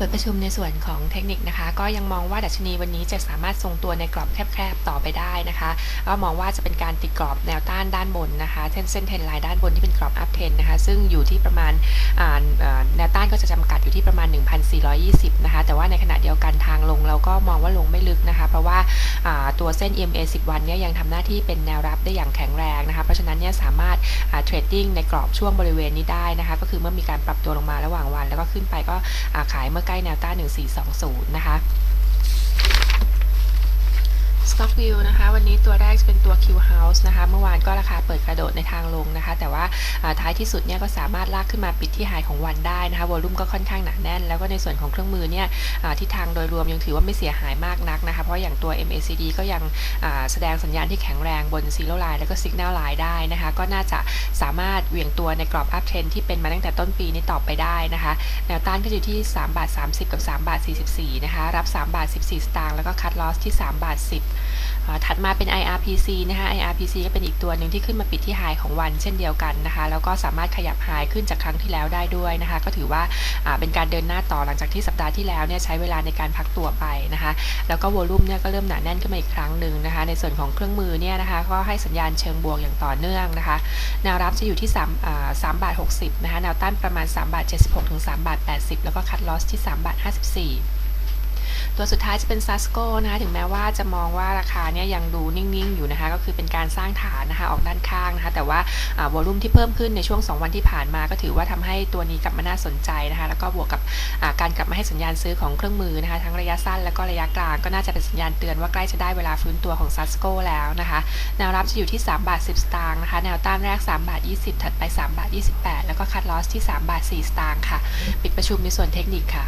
ปิดประชุมในส่วนของเทคนิคนะคะ ก็ยังมองว่าดัชนีวันนี้จะสามารถทรงตัวในกรอบแคบๆต่อไปได้นะคะก็มองว่าจะเป็นการติดกรอบแนวต้านด้านบนนะคะเส้นเส้นเทนไลน์ด้านบนที่เป็นกรอบอัพเทนนะคะ ซึ่งอยู่ที่ประมาณาแนวต้านก็จะจำกัดอยู่ที่ประมาณ 1,420 นะคะ แต่ว่าในขณะเดียวกันทางลงเราก็มองว่าลงไม่ลึกนะคะ เพราะว่าอ่า ตัวเส้น EMA 10 วันเนี่ยยังทำหน้าที่เป็นแนวรับได้อย่างแข็งแรงนะคะเพราะฉะนั้นเนี่ยสามารถเทรดดิ้งในกรอบช่วงบริเวณนี้ได้นะคะก็คือเมื่อมีการปรับตัวลงมาระหว่างวัน แล้วก็ขึ้นไปก็ขายเมื่อใกล้แนวต้าน1420 นะคะ Stock View นะคะ วันนี้ตัวแรกจะเป็นตัว Q House นะคะ เมื่อวานก็ราคาเปิดกระโดดในทางลงนะคะ แต่ว่าท้ายที่สุดเนี่ยก็สามารถลากขึ้นมาปิดที่ไฮของวันได้นะคะวอลุ่มก็ค่อนข้างหนาแน่น แล้วก็ในส่วนของเครื่องมือเนี่ยทิศทางโดยรวมยังถือว่าไม่เสียหายมากนักนะคะ เพราะอย่างตัว MACD ก็ยังแสดงสัญญาณที่แข็งแรงบน Zero Line แล้วก็ Signal Line ได้นะคะ ก็น่าจะสามารถเหวี่ยงตัวในกรอบ Up Trend ที่เป็นมาตั้งแต่ต้นปีนี้ต่อไปได้นะคะ แนวต้านก็อยู่ที่3บาท30 กับ3บาท44นะคะ รับ3บาท14 สตางค์แล้วก็คัดลอสที่3บาท10ถัดมาเป็น IRPC นะคะ IRPC ก็เป็นอีกตัวหนึ่งที่ขึ้นมาปิดที่ไฮของวันเช่นเดียวกันนะคะ แล้วก็สามารถขยับไฮขึ้นจากครั้งที่แล้วได้ด้วยนะคะ ก็ถือว่าเป็นการเดินหน้าต่อหลังจากที่สัปดาห์ที่แล้วเนี่ยใช้เวลาในการพักตัวไปนะคะ แล้วก็วอลุ่มเนี่ยก็เริ่มหนาแน่นขึ้นมาอีกครั้งหนึ่งนะคะ ในส่วนของเครื่องมือเนี่ยนะคะ ก็ให้สัญญาณเชิงบวกอย่างต่อเนื่องนะคะ แนวรับจะอยู่ที่3า3บาท60นะคะ แนวต้านประมาณ3บาท76ถึง3บาท80 แล้วก็คัดลอสที่3บาท54 ตัวสุดท้ายจะเป็นซัสโกนะคะถึงแม้ว่าจะมองว่าราคาเนี่ยยังดูนิ่งๆ อยู่นะคะ ก็คือเป็นการสร้างฐานนะคะออกด้านข้างนะคะ แต่ว่าวอลุ่มที่เพิ่มขึ้นในช่วง 2 วันที่ผ่านมา ก็ถือว่าทำให้ตัวนี้กลับมาน่าสนใจนะคะ แล้วก็บวกกับการกลับมาให้สัญญาณซื้อของเครื่องมือนะคะ ทั้งระยะสั้นและก็ระยะกลางก็น่าจะเป็นสัญญาณเตือนว่าใกล้จะได้เวลาฟื้นตัวของซัสโกแล้วนะคะแนวรับจะอยู่ที่3บาท10สตางค์นะคะแนวต้านแรก3บาท20 ถัดไป3บาท28 แล้วก็คัดลอสที่3บาท4สตางค์ค่ะ ปิดประชุมในส่วนเทคนิคค่ะ